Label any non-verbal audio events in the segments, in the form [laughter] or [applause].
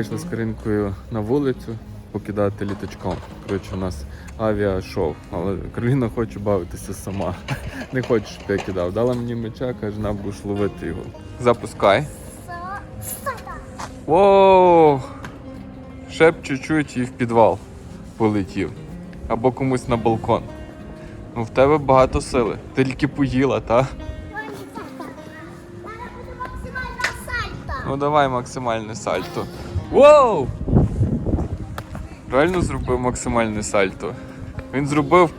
Вийшли з Каринкою на вулицю покидати літачком. Коротше, у нас авіашоу, але Кароліна хоче бавитися сама. [laughs] Не хоче, щоб я кидав. Дала мені меча, каже, на будеш ловити його. Запускай. Воу! Ще б чуть-чуть і в підвал полетів. Або комусь на балкон. Ну, в тебе багато сили. Ти тільки поїла, та? Ну давай максимальне сальто. Воу! Реально зробив максимальне сальто. Він зробив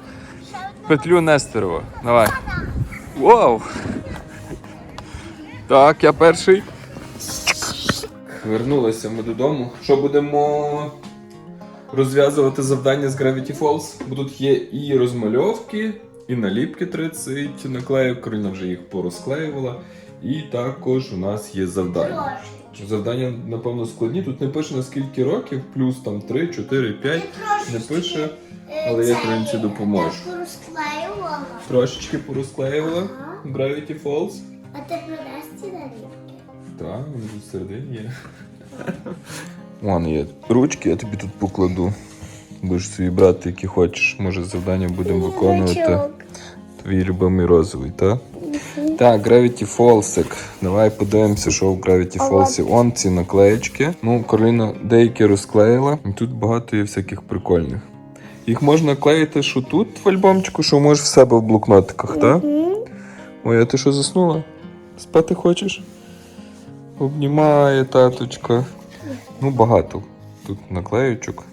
петлю Нестерова. Давай. Воу! Так, я перший. Вернулися ми додому. Що будемо розв'язувати завдання з Gravity Falls? Бо тут є і розмальовки, і наліпки 30 наклеїв. Кароліна вже їх порозклеювала. І також у нас є завдання. Завдання, напевно, складні. Тут не пише на скільки років, плюс там 3, 4, 5. Не пише, але я Каролінці допоможу. розклеювала. Трошечки порозклеювала Gravity Falls. А ти принес ці наліпки? Так, вони тут всередині є. [laughs] Вон є ручки, я тобі тут покладу. Будеш собі брати, які хочеш. Може, завдання будемо виконувати. Твій любимий розовий, так? Так, Gravity Falls. Давай подивимося, що в Gravity Falls. Он ці наклеєчки. Ну, Кароліна деякі розклеїла. І тут багато є всяких прикольних. Їх можна клеїти, що тут в альбомчику, що можеш в себе в блокнотиках, так? Ой, а ти що заснула? Спати хочеш? Обнімає таточка. Ну, багато тут наклеючок.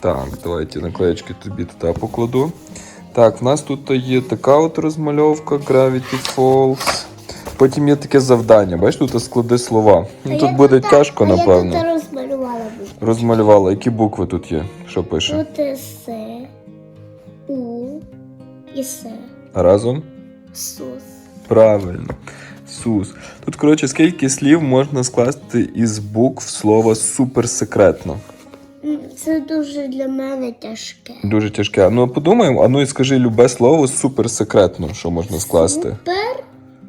Так, давайте наклеєчки тобі туди покладу. Так, в нас тут є така от розмальовка Gravity Falls. Потім є таке завдання. Бачиш, тут склади слова. Ну, тут буде тяжко, а Я напевно. тут розмалювала. букви. Розмалювала. Які букви тут є? Що пише? Тут С, У і С. Разом? Сус. Правильно. Сус. Тут, коротше, скільки слів можна скласти із букв слова суперсекретно. Це дуже для мене тяжке. Дуже тяжке. А Ну подумаємо, а ну і скажи любе слово суперсекретно, що можна скласти. Супер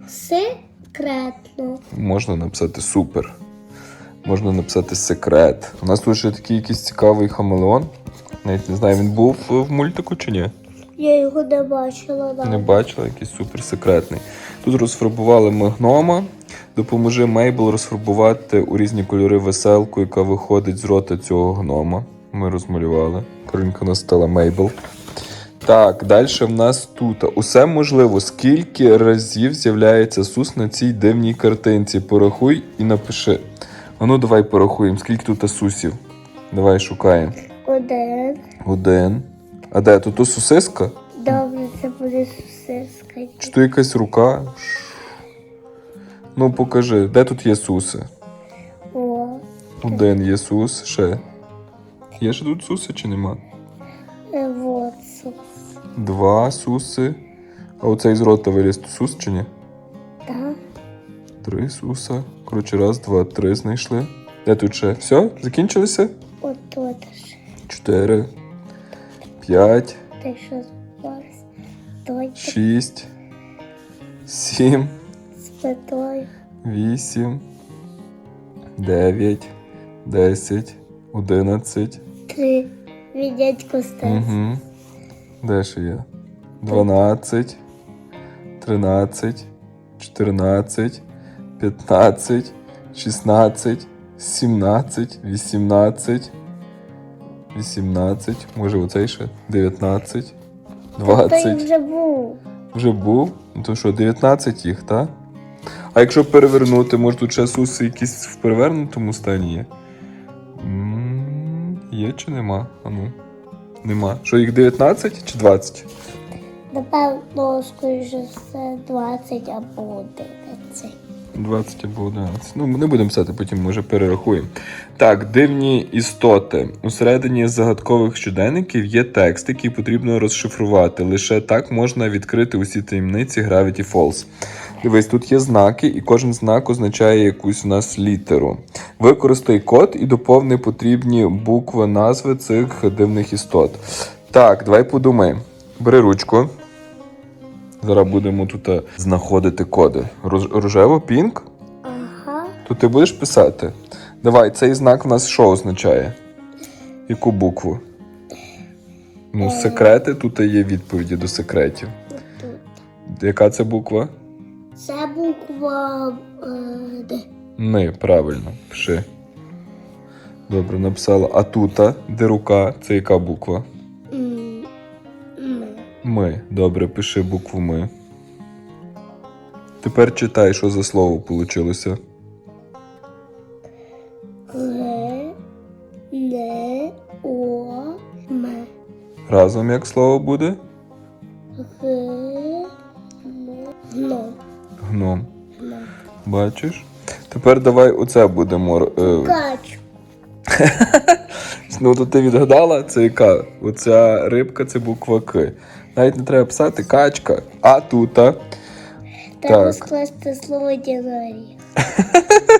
секретно. Можна написати супер. Можна написати секрет. У нас тут ще такий якийсь цікавий хамелеон. Навіть не знаю, він був в мультику чи ні? Я його не бачила. Да. Не бачила, якийсь суперсекретний. Тут розфарбували ми гнома. Допоможи Мейбл розфарбувати у різні кольори веселку, яка виходить з рота цього гнома. Ми розмалювали. Коринка настала Мейбл. Так, далі в нас тут. Усе можливо. Скільки разів з'являється Сус на цій дивній картинці? Порахуй і напиши. А ну давай порахуємо, скільки тут сусів. Давай шукаємо. Один. Один. А де тут сусиска? Добре, це буде сусиска. Чи то якась рука? Ну, покажи, де тут є суси? О, Один є сус, ще. Є ще тут суси чи нема? е, вот сус. Два суси. А оцей з рота виліз сус чи ні? Так. Три суса. Коротше, раз, два, три знайшли. Де тут ще? Все? Закінчилися? От тут ж. Чотири. П'ять. Ти що збавився? Той Шість. Сім. з. Вісім. Дев'ять. Десять. Одинадцять. Три. Від дядько. Угу. Де ще є? 12, 13, 14, 15, 16, 17, 18, 18, може оцей ще? 19, Той 20. вже був. Вже був? Ну то що, 19 їх, так? А якщо перевернути, може тут ще суси якісь в перевернутому стані є? Є чи нема? А ну. Нема. Що їх 19 чи 20? Напевно, скоріше все 20 або 11. 20 або 11. Ну, не будемо писати, потім може перерахуємо. Так, дивні істоти. Усередині загадкових щоденників є текст, який потрібно розшифрувати. Лише так можна відкрити усі таємниці Gravity Falls. Дивись, тут є знаки, і кожен знак означає якусь у нас літеру. Використай код і доповни потрібні букви назви цих дивних істот. Так, давай подумаємо. Бери ручку. Зараз будемо тут е, знаходити коди. Рож- Рожево пінк? Ага. То ти будеш писати. Давай, цей знак в нас що означає? Яку букву? Ну, секрети, тут є відповіді до секретів. Яка це буква? Це буква е, Д. Ми, правильно, пиши. Добре, написала. А тута, де рука, це яка буква? М, М. Ми. Добре, пиши букву ми. Тепер читай, що за слово вийшло. Г. Н. О. М. Разом як слово буде? Гном. Бачиш? Тепер давай оце будемо. Е, Кач. [laughs] ну, то ти відгадала, це яка? Оця рибка це буква К. Навіть не треба писати качка, а тута. Треба Так. скласти слово дінарі. [laughs]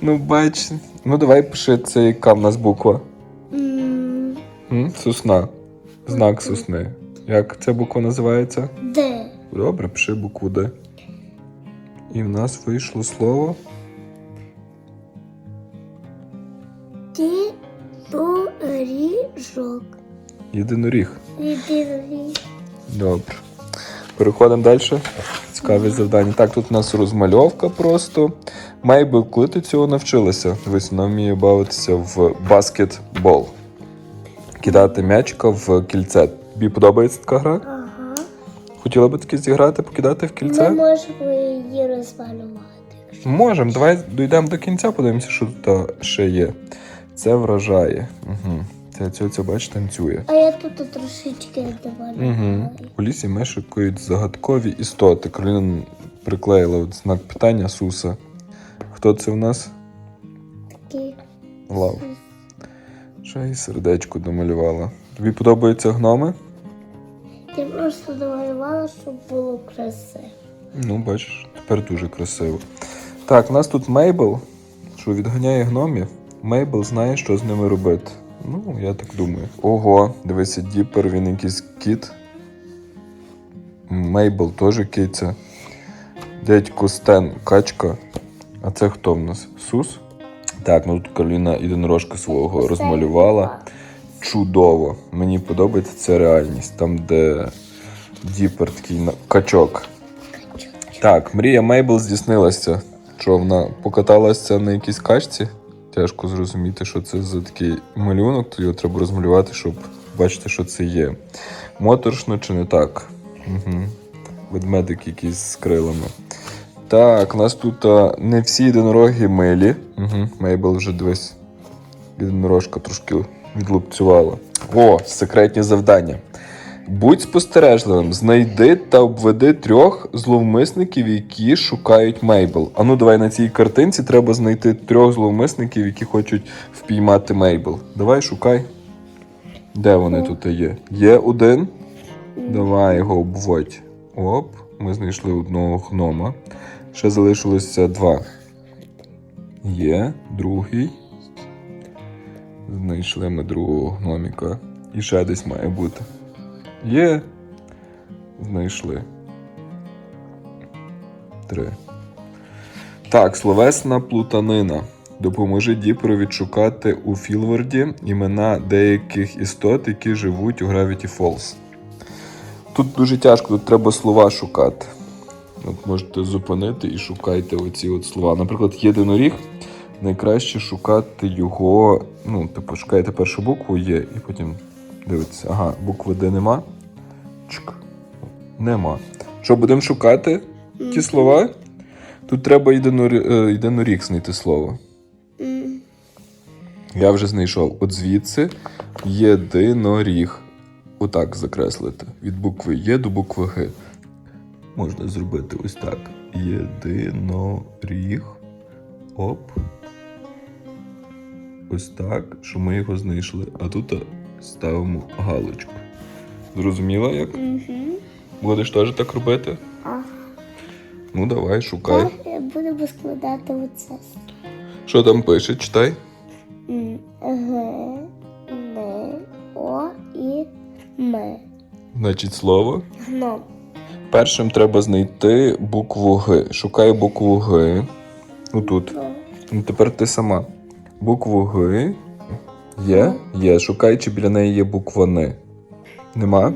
Ну, бач. Ну, давай пиши, це яка в нас буква. М, М? Сосна. Знак сосни. Як ця буква називається? Д. Добре, пиши букву Д. І в нас вийшло слово. Діноріжок. Єдиноріг. Діноріг. Добре. Переходимо далі. Цікаві завдання. Так, тут у нас розмальовка просто. Мейбл, коли ти цього навчилася? Дивись, вона вміє бавитися в баскетбол. Кидати м'ячика в кільце. Тобі подобається така гра? Хотіла би таки зіграти, покидати в кільце? Ми можемо її розмалювати. Можемо. Давай дійдемо до кінця, подивимося, що тут ще є. Це вражає. Угу. Ця цьоця, бач, танцює. А я тут трошечки. Угу. У лісі мешкають загадкові істоти. Кароліна приклеїла от знак питання Суса. Хто це в нас? Такі. Лав. Ще й сердечко домалювала. Тобі подобаються гноми? Я просто домалювала, щоб було красиво. Ну, бачиш, тепер дуже красиво. Так, у нас тут Мейбл, що відганяє гномів. Мейбл знає, що з ними робити. Ну, я так думаю. Ого, дивися, Діпер, він якийсь кіт. Мейбл теж киця. Дядько Стен качка. А це хто в нас? Сус? Так, ну тут Кароліна єдинорожка свого розмалювала. Чудово. Мені подобається ця реальність. Там, де Діпер такий на- качок. Так, мрія Мейбл здійснилася. Що вона покаталася на якійсь качці? Тяжко зрозуміти, що це за такий малюнок, то його треба розмалювати, щоб бачити, що це є. Моторшно чи не так? Угу. Ведмедик якийсь з крилами. Так, у нас тут а, не всі єдинороги милі. Угу. Мейбл вже дивись. Єдинорожка трошки відлупцювала. О, секретні завдання. Будь спостережливим, знайди та обведи трьох зловмисників, які шукають Мейбл. Ану, давай на цій картинці треба знайти трьох зловмисників, які хочуть впіймати Мейбл. Давай шукай. Де вони тут є? Є один. Давай його обводь. Оп, ми знайшли одного гнома. Ще залишилося два. Є, другий. Знайшли ми другого гноміка. І ще десь має бути. Є. Знайшли. Три. Так, словесна плутанина. Допоможи Діперу відшукати у Філворді імена деяких істот, які живуть у Gravity Falls. Тут дуже тяжко, тут треба слова шукати. От можете зупинити і шукайте оці от слова. Наприклад, єдиноріг. Найкраще шукати його. Ну, типу, шукаєте першу букву є, і потім дивитися. Ага, букви Д нема. Чик. Нема. Що будемо шукати? Ті слова? Тут треба е, єдиноріг знайти слово. М, Я вже знайшов. От звідси єдиноріг. Отак закреслити. Від букви Є до букви Г. Можна зробити ось так. Єдиноріг. Оп. Ось так, що ми його знайшли. А тут ставимо галочку. Зрозуміла як? мгм. Будеш теж так робити? Ага. Ну, давай, шукай. Так, будемо складати оце. Що там пише? Читай. Г, Н, О і М. Значить, слово. Гном. Першим треба знайти букву Г. Шукай букву Г. Ну тут. Ну, Ну тепер ти сама. Букву Г. Є? Є. Шукай, чи біля неї є буква Н. Нема?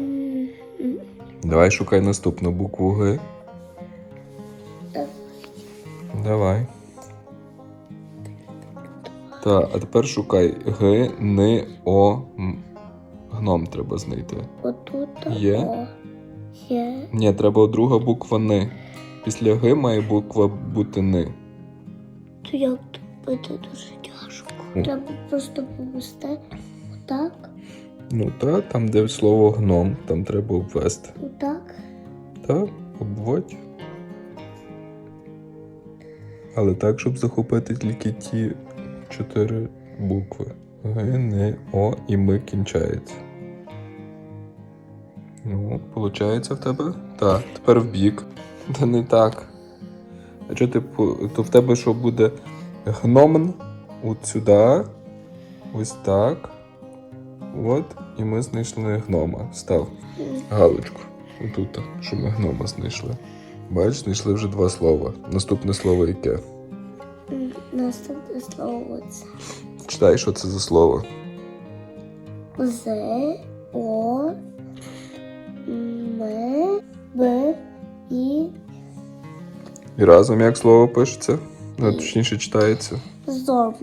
Давай шукай наступну букву Г. Давай. Так, а тепер шукай Г, Н, О, М. Гном треба знайти. Отут. Є? О. Є. Ні, треба друга буква Н. Після Г має буква бути Н. То як тут буде дуже. Треба просто повести отак, Ну так, там де слово гном, там треба обвести. отак. Так, обводь. Але так, щоб захопити тільки ті чотири букви. Г, Н, О і М кінчається. Ну, виходить в тебе? Так, тепер в бік. Та не так. А що ти то в тебе що буде гномн от сюди. Ось так. От. І ми знайшли гнома. Став галочку. Отут, що ми гнома знайшли. Бач, знайшли вже два слова. Наступне слово яке? Наступне слово це. Читай, що це за слово. З, О, М, Б, І, І разом як слово пишеться? Ну, точніше читається. Зомбі.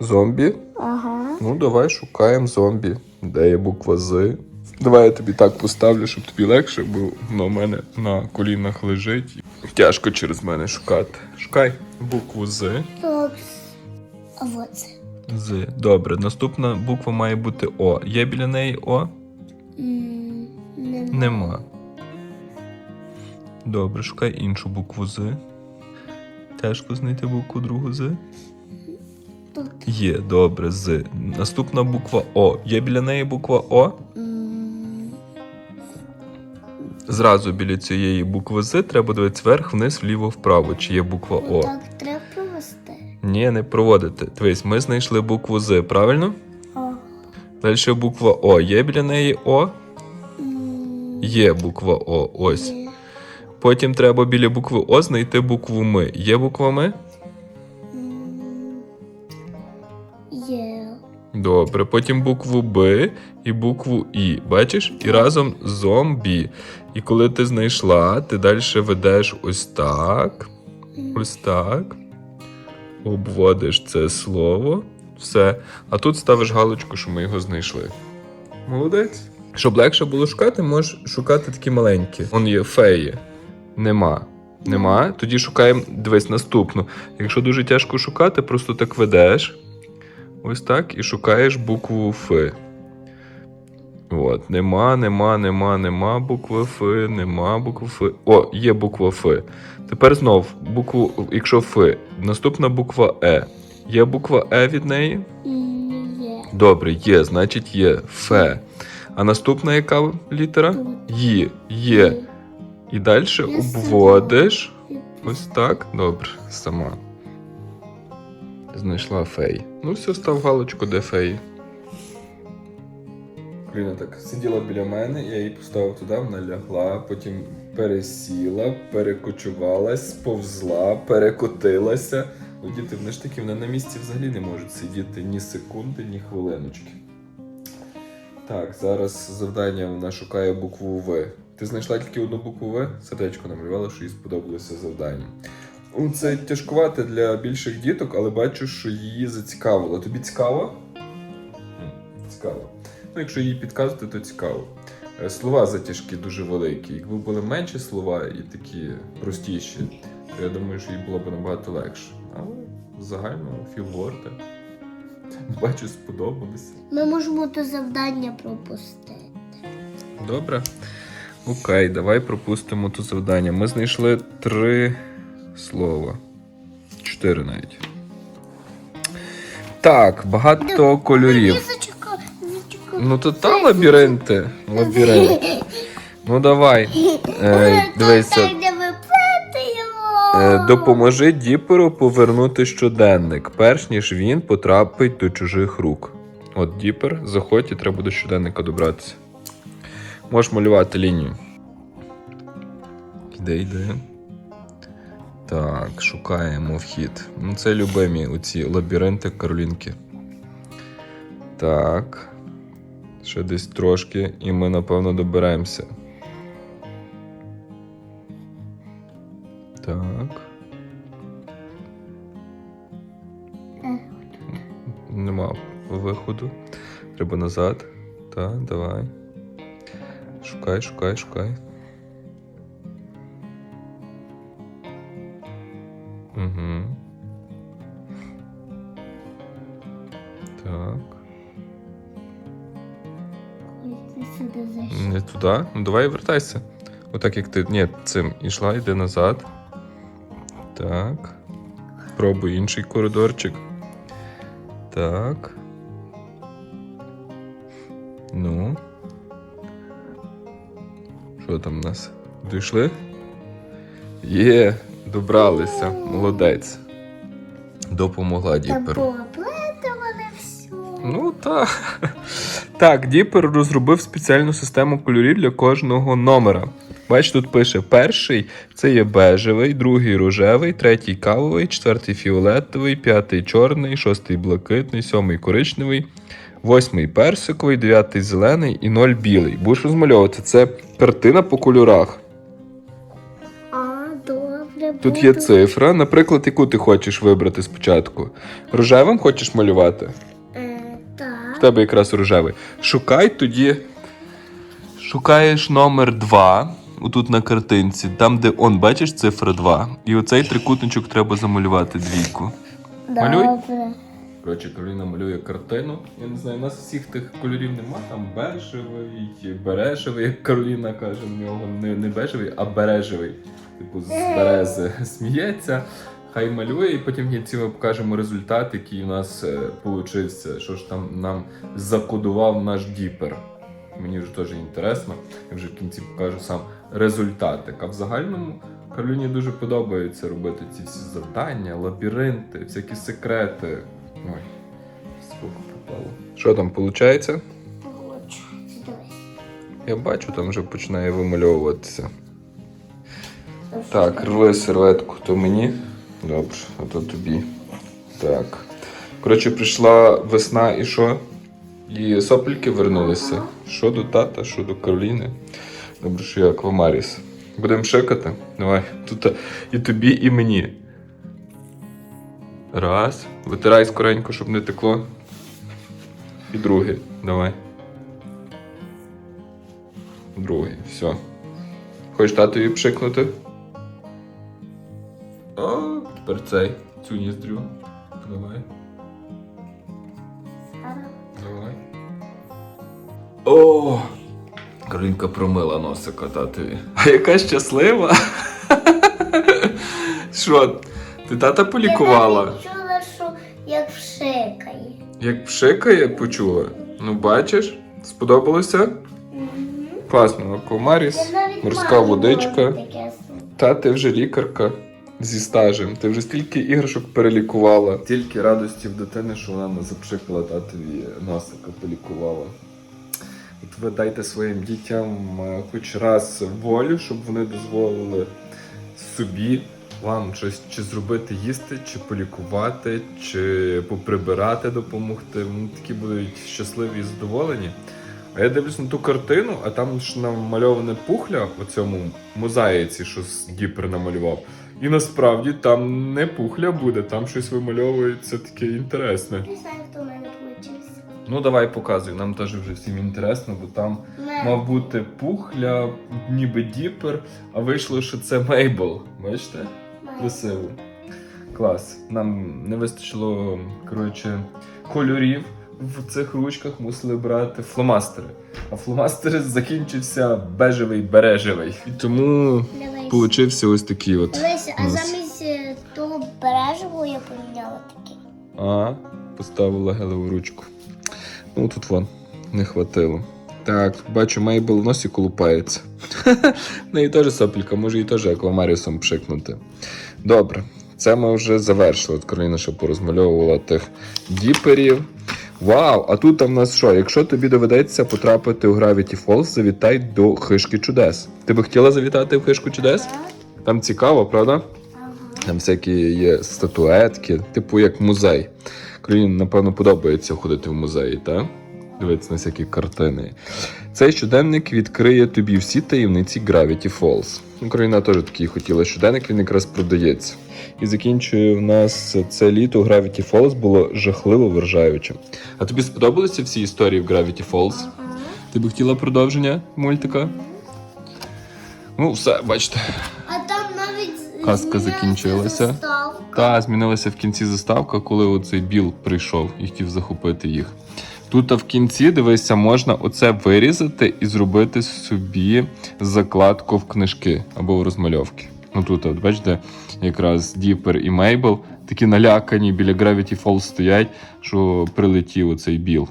Зомбі. Ага. Ну, давай шукаємо зомбі. Де є буква З? Давай я тобі так поставлю, щоб тобі легше, бо воно в мене на колінах лежить. Тяжко через мене шукати. Шукай букву З. А вот це. З. Добре, наступна буква має бути О. Є біля неї О? М, Нема. Нема. Добре, шукай іншу букву З. Тяжко знайти букву другу З. Тут. Є, добре, З. Наступна буква О. Є біля неї буква О. Зразу біля цієї букви З треба дивитися вверх, вниз, вліво, вправо, чи є буква О. Отак треба провести. Ні, не проводити. Дивись, ми знайшли букву З, правильно? О. Далі буква О. Є біля неї О? Є буква О. Ось. Потім треба біля букви О знайти букву М. Є буква М? М, Є. Добре, потім букву Б і букву І. Бачиш? І разом зомбі. І коли ти знайшла, ти далі ведеш ось так. Ось так. Обводиш це слово. Все. А тут ставиш галочку, що ми його знайшли. Молодець. Щоб легше було шукати, можеш шукати такі маленькі. Он є феї. Нема. Нема. Тоді шукаємо, дивись, наступну. Якщо дуже тяжко шукати, просто так ведеш. Ось так, і шукаєш букву Ф. От, нема, нема, нема, нема букви Ф, нема букви Ф. О, є буква Ф. Тепер знов букву, якщо Ф, наступна буква Е. Є буква Е від неї? Є. Добре, є, значить є Ф. А наступна яка літера? Є, є. І далі обводиш. Ось так. Добре, сама. Знайшла фей. Ну, все, став галочку, де феї. Кріна так сиділа біля мене, я її поставив туди, вона лягла, потім пересіла, перекочувалась, сповзла, перекотилася. Ну, діти, вони ж такі, вони на місці взагалі не можуть сидіти ні секунди, ні хвилиночки. Так, зараз завдання вона шукає букву В. Ти знайшла тільки одну букву В, сердечко намалювала, що їй сподобалося завдання. Ну, Це тяжкувати для більших діток, але бачу, що її зацікавило. Тобі цікаво? Цікаво. Ну, якщо їй підказувати, то цікаво. Е, Слова затяжкі дуже великі. Якби були менші слова і такі простіші, то я думаю, що їй було б набагато легше. Але загально філворти. [laughs] Бачу, сподобалося. Ми можемо те завдання пропустити. Добре. Окей, давай пропустимо тут завдання. Ми знайшли три слова. Чотири навіть. Так, багато кольорів. Зачекай, зачекай. Ну то та лабіринти. Лабіринт. Ну давай. [laughs] Е, дивися. Ми плетемо. Е, допоможи Діперу повернути щоденник, перш ніж він потрапить до чужих рук. От Діпер, заходь і треба до щоденника добратися. Можеш малювати лінію. Йде, йде. Так, шукаємо вхід. Ну, це любимі оці лабіринти Каролінки. Так. Ще десь трошки, і ми, напевно, доберемося. Так. Нема виходу. Треба назад. Так, давай. Шукай, шукай, шукай. Угу. Так. Не туди. Ну давай вертайся. Отак як ти. Ні, цим ішла, йди назад. Так. Пробуй інший коридорчик. Так. Що там у нас? Дійшли? Є, добралися. Молодець. Допомогла Діпер. все. Ну так. Так, Діпер розробив спеціальну систему кольорів для кожного номера. Бач, тут пише: перший це є бежевий, другий рожевий, третій кавовий, четвертий фіолетовий, п'ятий чорний, шостий блакитний, сьомий коричневий, восьмий персиковий, дев'ятий зелений і ноль білий. Будеш розмальовувати. Це картина по кольорах. А, добре. Тут є буду. цифра, наприклад, яку ти хочеш вибрати спочатку. Рожевим хочеш малювати? Е, В так. тебе якраз рожевий. Шукай тоді. Шукаєш номер 2. Отут на картинці, там, де он, бачиш цифра 2. І оцей трикутничок треба замалювати двійку. малюй. Добре. Коротше, Кароліна малює картину. Я не знаю, у нас всіх тих кольорів нема. Там бежевий, бережевий, як Кароліна каже, в нього не, не бежевий, а бережевий. Типу з берези [laughs] сміється. Хай малює, і потім в кінці ми покажемо результат, який у нас е, получився. Що ж там нам закодував наш діпер. Мені вже теж інтересно. Я вже в кінці покажу сам результатик. А в загальному Кароліні дуже подобається робити ці всі завдання, лабіринти, всякі секрети. Ой, скільки попало. Що там виходить? Дивись. Я бачу, там вже починає вимальовуватися. Так, рви серветку, то мені. Добре, а то тобі. Так. Коротше, прийшла весна і що? І сопельки вернулися. Що до тата, що до Кароліни. Добре, що я аквамаріс. Будемо шикати? Давай. Тут і тобі, і мені. Раз. Витирай скоренько, щоб не текло. І другий. Давай. Другий. Все. Хочеш татові пшикнути? О, тепер цей. Цю ніздрю. Давай. Давай. О! Каринка промила носика татові. А яка щаслива. [laughs] Що, ти тата полікувала? Я навіть чула, що як вшикає. Як пшикає, почула. Ну, бачиш, сподобалося? Класно, аквамаріс, Я навіть морська водичка. Та ти вже лікарка зі стажем. Ти вже стільки іграшок перелікувала. Тільки радості в дитини, що вона не запшикала татові носика, полікувала. От ви дайте своїм дітям е, хоч раз волю, щоб вони дозволили собі вам щось чи зробити їсти, чи полікувати, чи поприбирати, допомогти. Вони такі будуть щасливі і задоволені. А я дивлюсь на ту картину, а там ж намальоване пухля у цьому мозаїці, що Діпер намалював. І насправді там не пухля буде, там щось вимальовується таке інтересне. Не знаю, хто в мене получився. Ну давай показуй, нам теж вже всім інтересно, бо там мав бути пухля, ніби Діпер, а вийшло, що це Мейбл. Бачите? Красиво. Клас. Нам не вистачило, коротше, кольорів в цих ручках мусили брати фломастери. А фломастер закінчився бежевий бережевий. І тому Дивись. получився ось такий от. Дивись, а у нас. замість е, того бережевого я поміняла таке. А, поставила гелеву ручку. Ну тут вон, не хватило. Так, бачу, Мейбл в носі колупається. [laughs] В неї теж сопелька, може її теж аквамаріусом пшикнути. Добре, це ми вже завершили. От Кароліна ще порозмальовувала тих діперів. Вау! А тут в нас що? Якщо тобі доведеться потрапити у Gravity Falls, завітай до хишки чудес. Ти би хотіла завітати в хишку чудес? Там цікаво, правда? Там всякі є статуетки, типу як музей. Кароліні, напевно, подобається ходити в музеї, так? Дивитися на всякі картини. Цей щоденник відкриє тобі всі таємниці Gravity Falls. Кароліна теж такий хотіла щоденник, він якраз продається. І закінчує в нас це літо Gravity Falls було жахливо вражаючим. А тобі сподобалися всі історії в Gravity Falls? Ти би хотіла продовження мультика? Ну, все, бачите. А там навіть Казка закінчилася. заставка. Та змінилася в кінці заставка, коли оцей біл прийшов і хотів захопити їх. Тут в кінці, дивися, можна оце вирізати і зробити собі закладку в книжки або в розмальовки. Ну тут, от, бачите, якраз Діпер і Мейбл такі налякані біля Gravity Falls стоять, що прилетів оцей біл.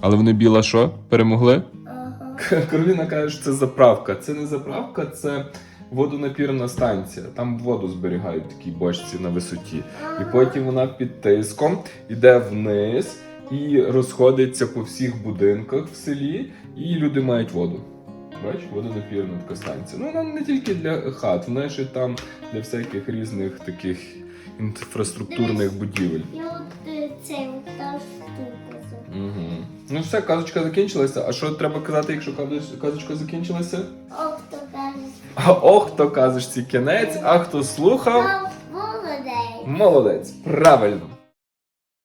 Але вони біла що? Перемогли? Ага. Кароліна каже, що це заправка. Це не заправка, це водонапірна станція. Там воду зберігають в такій бочці на висоті. І потім вона під тиском йде вниз і розходиться по всіх будинках в селі, і люди мають воду. Бачиш, водонапірна така станція. Ну, вона не тільки для хат, вона ще там для всяких різних таких інфраструктурних будівель. І от е, цей от та штука. Угу. Ну все, казочка закінчилася. А що треба казати, якщо казочка закінчилася? Ох, то каже. А ох, хто казочці кінець, а хто слухав, Молодець. молодець. Правильно.